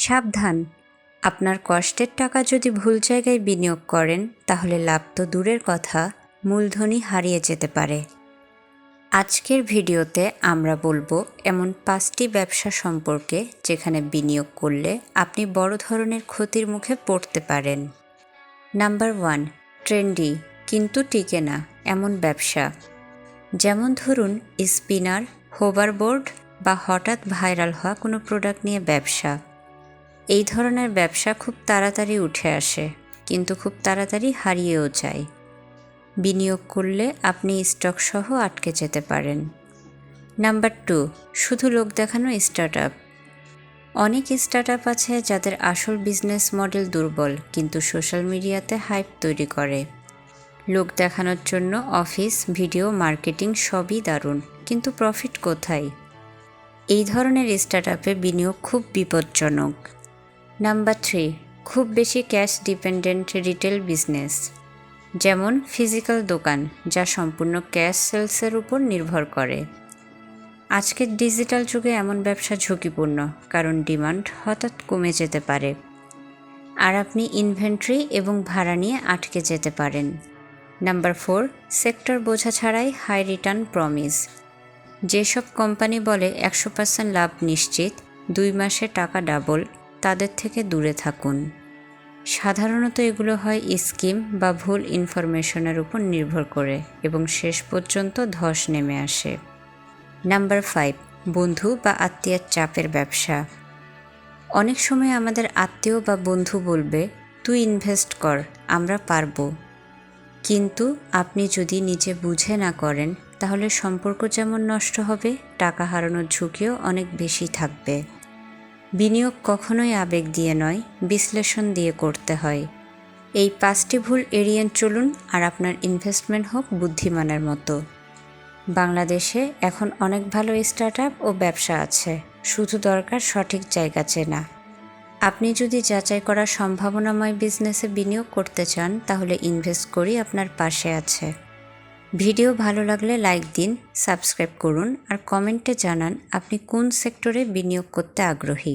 সাবধান। আপনার কষ্টের টাকা যদি ভুল জায়গায় বিনিয়োগ করেন, তাহলে লাভ তো দূরের কথা, মূলধনই হারিয়ে যেতে পারে। আজকের ভিডিওতে আমরা বলব এমন পাঁচটি ব্যবসা সম্পর্কে, যেখানে বিনিয়োগ করলে আপনি বড় ধরনের ক্ষতির মুখে পড়তে পারেন। নাম্বার ওয়ান, ট্রেন্ডি, কিন্তু টিকে না, এমন ব্যবসা। যেমন ধরুন, স্পিনার, হোভারবোর্ড বা হঠাৎ ভাইরাল হওয়া কোনো প্রোডাক্ট নিয়ে ব্যবসা। এই ধরনের ব্যবসা খুব তাড়াতাড়ি উঠে আসে, কিন্তু খুব তাড়াতাড়ি হারিয়েও যায়। বিনিয়োগ করলে আপনি স্টক সহ আটকে যেতে পারেন। নাম্বার টু, শুধু লোক দেখানো স্টার্ট আপ অনেক স্টার্ট আপ আছে যাদের আসল বিজনেস মডেল দুর্বল, কিন্তু সোশ্যাল মিডিয়াতে হাইপ তৈরি করে। লোক দেখানোর জন্য অফিস, ভিডিও, মার্কেটিং সবই দারুণ, কিন্তু প্রফিট কোথায়? এই ধরনের স্টার্ট আপে বিনিয়োগ খুব বিপজ্জনক। নাম্বার থ্রি খুব বেশি ক্যাশ ডিপেন্ডেন্ট রিটেল বিজনেস যেমন ফিজিক্যাল দোকান, যা সম্পূর্ণ ক্যাশ সেলসের উপর নির্ভর করে। আজকের ডিজিটাল যুগে এমন ব্যবসা ঝুঁকিপূর্ণ, কারণ ডিমান্ড হঠাৎ কমে যেতে পারে। আর আপনি ইনভেন্টরি এবং ভাড়া নিয়ে আটকে যেতে পারেন। নাম্বার ফোর সেক্টর বোঝা ছাড়াই হাই রিটার্ন প্রমিস যেসব কোম্পানি বলে একশো পার্সেন্ট লাভ নিশ্চিত, দুই মাসে টাকা ডাবল তাদের থেকে দূরে থাকুন। সাধারণত এগুলো হয় স্কিম বা ভুল ইনফরমেশনের উপর নির্ভর করে এবং শেষ পর্যন্ত ধস নেমে আসে। নাম্বার ফাইভ, বন্ধু বা আত্মীয়ের চাপের ব্যবসা। অনেক সময় আমাদের আত্মীয় বা বন্ধু বলবে, তুই ইনভেস্ট কর, আমরা পারব। কিন্তু আপনি যদি নিজে বুঝে না করেন, তাহলে সম্পর্ক যেমন নষ্ট হবে, টাকা হারানোর ঝুঁকিও অনেক বেশি থাকবে। বিনিয়োগ কখনোই আবেগ দিয়ে নয়, বিশ্লেষণ দিয়ে করতে হয়। এই পাঁচটি ভুল এড়িয়ে চলুন আর আপনার ইনভেস্টমেন্ট হোক বুদ্ধিমানের মতো। বাংলাদেশে এখন অনেক ভালো স্টার্ট ও ব্যবসা আছে, শুধু দরকার সঠিক জায়গা চেনা। আপনি যদি যাচাই করা সম্ভাবনাময় বিজনেসে বিনিয়োগ করতে চান, তাহলে ইনভেস্ট করি আপনার পাশে আছে। ভিডিও ভালো লাগলে লাইক দিন, সাবস্ক্রাইব করুন আর কমেন্টে জানান আপনি কোন সেক্টরে বিনিয়োগ করতে আগ্রহী।